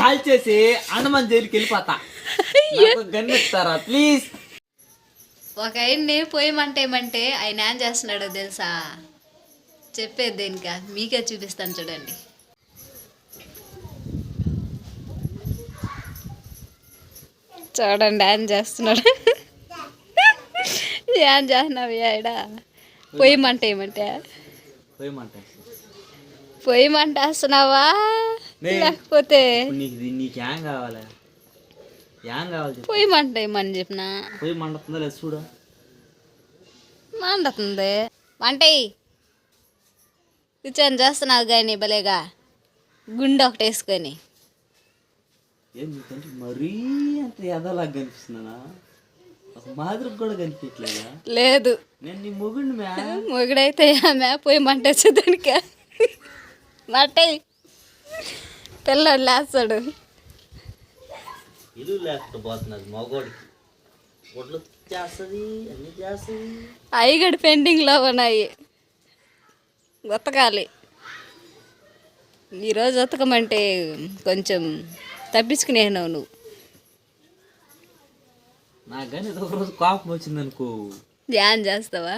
Call చేసి అండమాన్ జైలుకి వెళ్ళిపోతా. నాకు గన్ ఇస్తారా? ప్లీజ్. ఒక ఆయన్ని పోయమంటే ఏమంటే ఆయన ఏం చేస్తున్నాడో తెలుసా? చెప్పేది దేనిక? మీకే చూపిస్తాను చూడండి. చూడండి ఏం చేస్తున్నాడు. ఏం చేస్తున్నావు ఆడ పోయమంటే ఏమంటే? పోయమంటా. పోయమంటే వేస్తున్నావా? నే. లేకపోతే నీకు నీకు ఏం కావాలి? ఏం కావాలి పోయమంటే ఏమని చెప్పిన. పోయి మండుతుందా లేదు చూడు. మండుతుంది. కూర్చొని చేస్తున్నావు కానీ భలేగా. గుండె ఒకటి వేసుకొని. మరీ అంత ఎదలాగా కనిపిస్తున్నానా? ఒక మాదిరికి కూడా లేదు. నేను నీ మొగుడిని మ్యా. మొగుడైతే ఆమె పోయి మంట వచ్చేదానిక పిల్లడు లేస్తాడు. ఇల్లు లేకపోతున్నది మగోడికి. ఒడ్లు చేస్తుంది అన్ని చేస్తుంది. అయ్యగడి పెండింగ్లో ఉన్నాయి. ఉతకాలి. ఈరోజు ఉతకమంటే కొంచెం తప్పించుకునేనావు నువ్వు నాకు కానీ ఒక రోజు కోపం వచ్చింది అనుకో ధ్యాన్ చేస్తావా?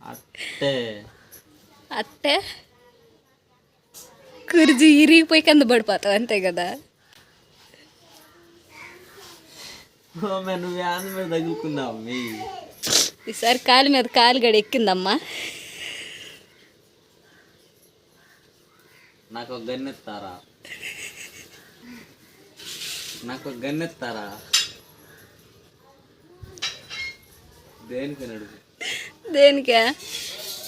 అట్టే. అట్టే కుర్జీ ఇరిగిపోయి కింద పడిపోతావు అంతే కదా? ఈసారి కాలు మీద కాలు గడి ఎక్కిందమ్మా. నాకు ఒక గన్నెత్తారా నాకు గన్నెత్తారా దేనికి దేనికా?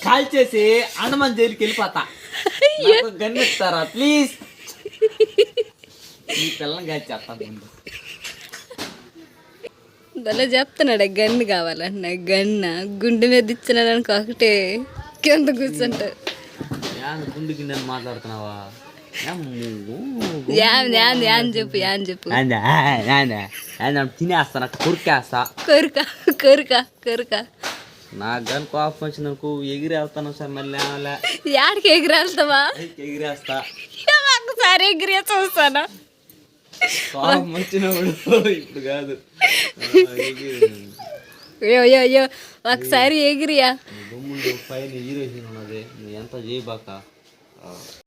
కాల్ చేసి అండమాన్ జైలుకి వెళ్ళిపోతా. గన్నెత్తారా ప్లీజ్. ఈ పిల్లని కాదు చేస్తాను ముందు. భలే చెప్తున్నాడు గన్ను కావాలన్న గన్న గుండె మీద ఇచ్చినాడు అనుకో ఒకటే కింద కూర్చుంటా యాన్ గుండుకి నేను మాట్లాడుతున్నావా? చెప్పు యాన్ చెప్పు? తినేస్తా కొరికేస్తా. కొరుక కొరుక కొరుక. నాకు కానీ కోపం వచ్చింది అనుకో ఎగిరి వెళ్తాను సార్ మళ్ళీ యాడికి ఎగిరేస్తావా? ఎగిరేస్తా. ఒకసారి ఎగిరే చూస్తాను? కోపం వచ్చినప్పుడు ఇప్పుడు కాదు. అయ్యో ఒకసారి ఎగిరియా? పైన ఉన్నది నువ్వు ఎంత చేయబాక?